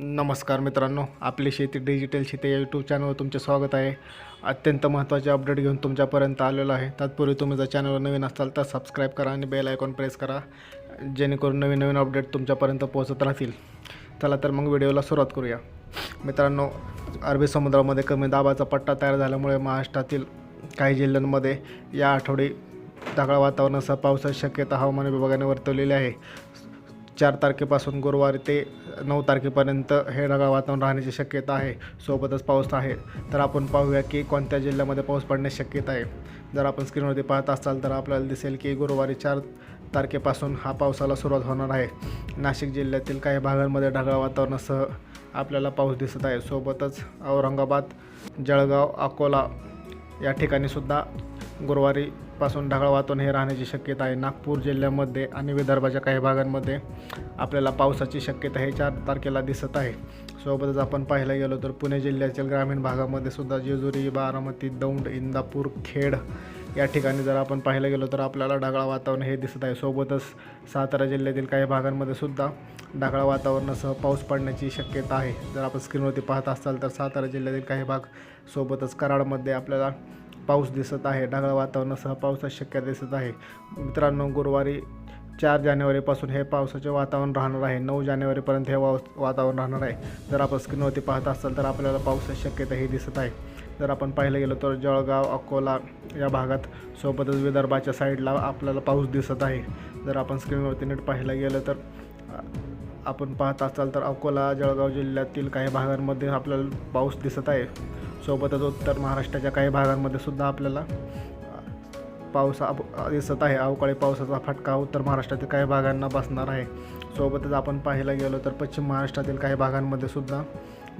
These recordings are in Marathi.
नमस्कार मित्रांनो आपली शेती डिजिटल शेती या यूट्यूब चॅनलवर तुमचे स्वागत आहे. अत्यंत महत्त्वाचे अपडेट घेऊन तुमच्यापर्यंत आलेलो आहे. तत्पूर्वी तुम्ही जर चॅनलवर नवीन असाल तर सबस्क्राईब करा आणि बेल आयकॉन प्रेस करा जेणेकरून नवीन नवीन अपडेट तुमच्यापर्यंत पोहोचत राहतील. चला तर मग व्हिडिओला सुरुवात करूया. मित्रांनो अरबी समुद्रामध्ये कमी दाबाचा पट्टा तयार झाल्यामुळे महाराष्ट्रातील काही जिल्ह्यांमध्ये या आठवडी ढगाळ वातावरणासह पावसाची शक्यता हवामान विभागाने वर्तवलेली आहे. चार तारखेपासून गुरुवारी ते नऊ तारखेपर्यंत हे ढगाळ वातावरण राहण्याची शक्यता आहे. सोबतच पाऊस आहे. तर आपण पाहूया की कोणत्या जिल्ह्यामध्ये पाऊस पडण्याची शक्यता आहे. जर आपण स्क्रीनवरती पाहत असाल तर आपल्याला दिसेल की गुरुवारी चार तारखेपासून हा पावसाला सुरुवात होणार आहे. नाशिक जिल्ह्यातील काही भागांमध्ये ढगाळ वातावरणासह आपल्याला पाऊस दिसत आहे. सोबतच औरंगाबाद जळगाव अकोला या ठिकाणी सुद्धा गुरुवारीपासून ढगाळ वातावरण हे राहण्याची शक्यता आहे. नागपूर जिल्ह्यामध्ये आणि विदर्भाच्या काही भागांमध्ये आपल्याला पावसाची शक्यता हे चार तारखेला दिसत आहे. सोबतच आपण पाहायला गेलो तर पुणे जिल्ह्यातील ग्रामीण भागामध्ये सुद्धा जेजुरी बारामती दौंड इंदापूर खेड या ठिकाणी जर आपण पाहायला गेलो तर आपल्याला ढगाळ वातावरण हे दिसत आहे. सोबतच सातारा जिल्ह्यातील काही भागांमध्ये सुद्धा ढगाळ वातावरणासह पाऊस पडण्याची शक्यता आहे. जर आपण स्क्रीनवरती पाहत असाल तर सातारा जिल्ह्यातील काही भाग सोबतच कराडमध्ये आपल्याला पाऊस दिसत आहे ढगाळ वातावरणासह पावसाची शक्यता दिसत आहे. मित्रांनो गुरुवारी चार जानेवारीपासून हे पावसाचे वातावरण राहणार आहे. नऊ जानेवारीपर्यंत हे वातावरण राहणार आहे. जर आपण स्क्रीनवरती पाहत असाल तर आपल्याला पावसाची शक्यता ही दिसत आहे. जर आपण पाहिलं गेलं तर जळगाव अकोला या भागात सोबतच विदर्भाच्या साईडला आपल्याला पाऊस दिसत आहे. जर आपण स्क्रीनवरती नीट पाहायला गेलं तर आपण पाहत असाल तर अकोला जळगाव जिल्ह्यातील काही भागांमध्ये आपल्याला पाऊस दिसत आहे. सोबतच उत्तर महाराष्ट्राच्या काही भागांमध्ये सुद्धा आपल्याला पाऊस आप दिसत आहे. अवकाळी पावसाचा फटका उत्तर महाराष्ट्रातील काही भागांना बसणार आहे. सोबतच आपण पाहायला गेलो तर पश्चिम महाराष्ट्रातील काही भागांमध्ये सुद्धा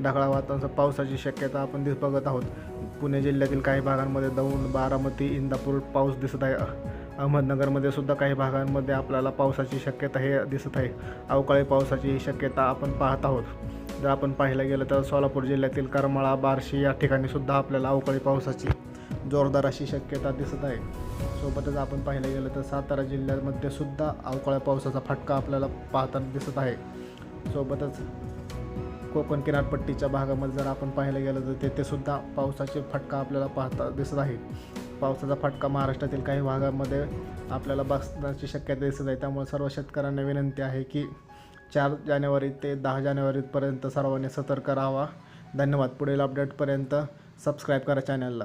ढगाळ वातावरणाचा पावसाची शक्यता आपण दिस बघत आहोत. पुणे जिल्ह्यातील काही भागांमध्ये दौंड बारामती इंदापूर पाऊस दिसत आहे. अहमदनगरमध्ये सुद्धा काही भागांमध्ये आपल्याला पावसाची शक्यता हे दिसत आहे. अवकाळी पावसाची ही शक्यता आपण पाहत आहोत. जर आपण पाहायला गेलं तर सोलापूर जिल्ह्यातील करमाळा बार्शी या ठिकाणी सुद्धा आपल्याला अवकाळी पावसाची जोरदार अशी शक्यता दिसत आहे. सोबतच आपण पाहायला गेलं तर सातारा जिल्ह्यामध्ये सुद्धा अवकाळ्या पावसाचा फटका आपल्याला पाहताना दिसत आहे. सोबतच कोकण किनारपट्टीच्या भागामध्ये जर आपण पाहायला गेलं तर तेथे सुद्धा पावसाचे फटका आपल्याला पाहता दिसत आहे. पावसाचा फटका महाराष्ट्रातील काही भागामध्ये आपल्याला बसण्याची शक्यता दिसत आहे. त्यामुळे सर्व शेतकऱ्यांना विनंती आहे की चार जानेवारी ते दहा जानेवारीपर्यंत सर्वांनी सतर्क राहावा. धन्यवाद. पुढील अपडेटपर्यंत सबस्क्राईब करा चॅनलला